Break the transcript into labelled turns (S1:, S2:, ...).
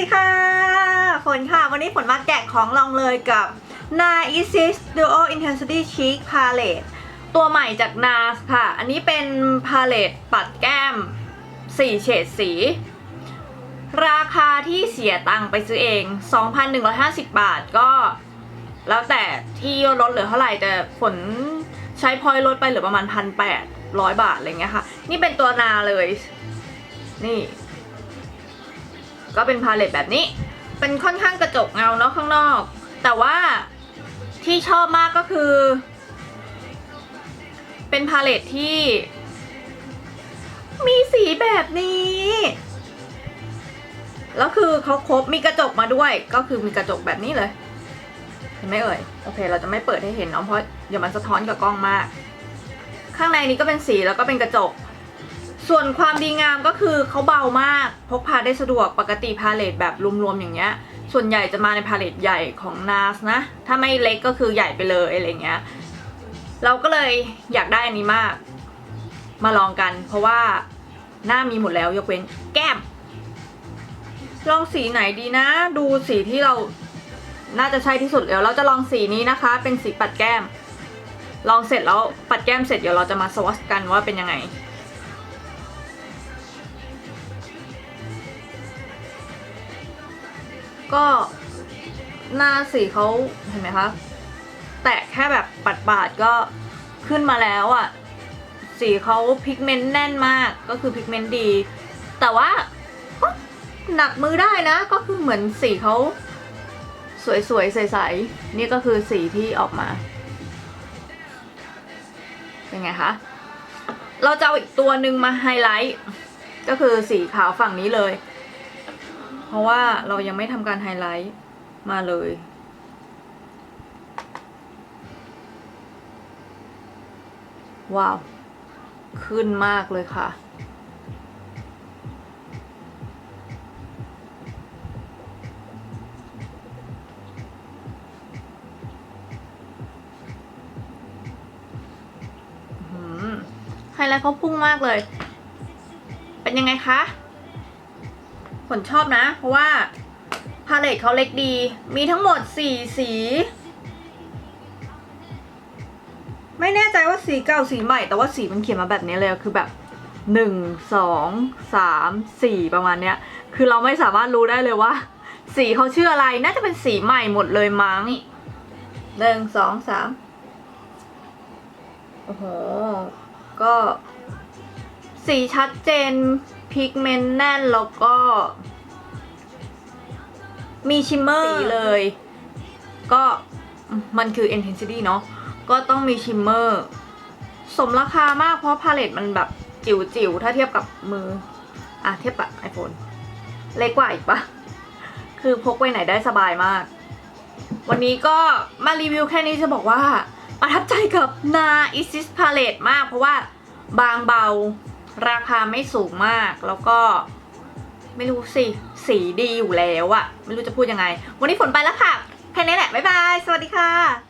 S1: ดีค่ะ ฝนค่ะ วันนี้ฝนมาแกะของลองเลยกับ Na Isis Duo Intensity Cheek Palette ตัวใหม่จาก NARS ค่ะ อันนี้เป็นพาเลตปัดแก้ม 4 เฉดสี ราคาที่เสียตังค์ไปซื้อเอง 2,150 บาทก็ แล้วแต่ที่ลดเหลือเท่าไหร่แต่ฝนใช้พอยลดไปเหลือประมาณ 1,800 บาทอะไรเงี้ยค่ะ นี่เป็นตัวนาเลย นี่ ก็เป็นพาเลตแบบนี้ เป็นค่อนข้างกระจกเงาเนาะข้างนอก แต่ว่าที่ชอบมากก็คือ เป็นพาเลตที่ มีสีแบบนี้แล้วคือเขาครบมีกระจกมาด้วย ก็คือมีกระจกแบบนี้เลยเห็นไหมเอ่ยโอเค เราจะไม่เปิดให้เห็นเนาะเพราะเดี๋ยวมันสะท้อนกับกล้องมาก ข้างในนี้ก็เป็นสีแล้วก็เป็นกระจก ส่วนความดีงามก็คือเขาเบามาก พกพาได้สะดวกปกติพาเลตแบบรวมๆอย่างเงี้ย ส่วนใหญ่จะมาในพาเลตใหญ่ของ NARS นะ ถ้าไม่เล็กก็คือใหญ่ไปเลยอะไรเงี้ย เราก็เลยอยากได้อันนี้มาก มาลองกัน เพราะว่าหน้ามีหมดแล้วยกเว้นแก้ม ลองสีไหนดีนะ ดูสีที่เราน่าจะใช่ที่สุดแล้วเราจะลองสีนี้นะคะ เป็นสีปัดแก้ม ลองเสร็จแล้วปัดแก้มเสร็จเดี๋ยวเราจะมาสวอชกันว่าเป็นยังไง ก็หน้าสีเขาเห็นไหมคะ แตะแค่แบบปัดปาดๆก็ขึ้นมาแล้วอะ่ะ สีเขาพิกเมนต์แน่นมากก็คือพิกเมนต์ดี แต่ว่าก็หนักมือได้นะ ก็คือเหมือนสีเขาสวยๆ ใสๆ นี่ก็คือสีที่ออกมา เป็นไงคะ เราจะเอาอีกตัวหนึ่งมาไฮไลท์ ก็คือสีขาวฝั่งนี้เลย เพราะว่าเรายังไม่ทำการไฮไลท์มาเลย ว้าว ขึ้นมากเลยค่ะ ไฮไลท์เขาพุ่งมากเลย เป็นยังไงคะ ผลชอบนะ เพราะว่าพาเลตเขาเล็กดี มีทั้งหมด 4 สี ไม่แน่ใจว่าสีเก่าสีใหม่ แต่ว่าสีมันเขียนมาแบบนี้เลยคือแบบ 1 2 3 4 ประมาณเนี้ย คือเราไม่สามารถรู้ได้เลยว่า สีเขาชื่ออะไร น่าจะเป็นสีใหม่หมดเลยมั้งหนึ่งสองสามโอ้โห ก็สีชัดเจน พิกเมนต์แน่นแล้วก็ มีชิมเมอร์สีเลย ก็มันคือ intensity เนาะก็ต้องมีชิมเมอร์สมราคามากเพราะพาเลตมันแบบจิ๋วๆ ถ้าเทียบกับมือ อะ เทียบกับ iPhone เล็กกว่าอีกปะคือพกไปไหนได้สบายมาก วันนี้ก็มารีวิวแค่นี้จะบอกว่า ประทับใจกับ Na Isis Palette มากเพราะว่าบางเบา ราคาไม่สูงมากแล้วก็ ไม่รู้สิ สีดีอยู่แล้วอะไม่รู้จะพูดยังไง วันนี้ฝนไปแล้วค่ะ แค่นี้แหละ บ๊ายบาย สวัสดีค่ะ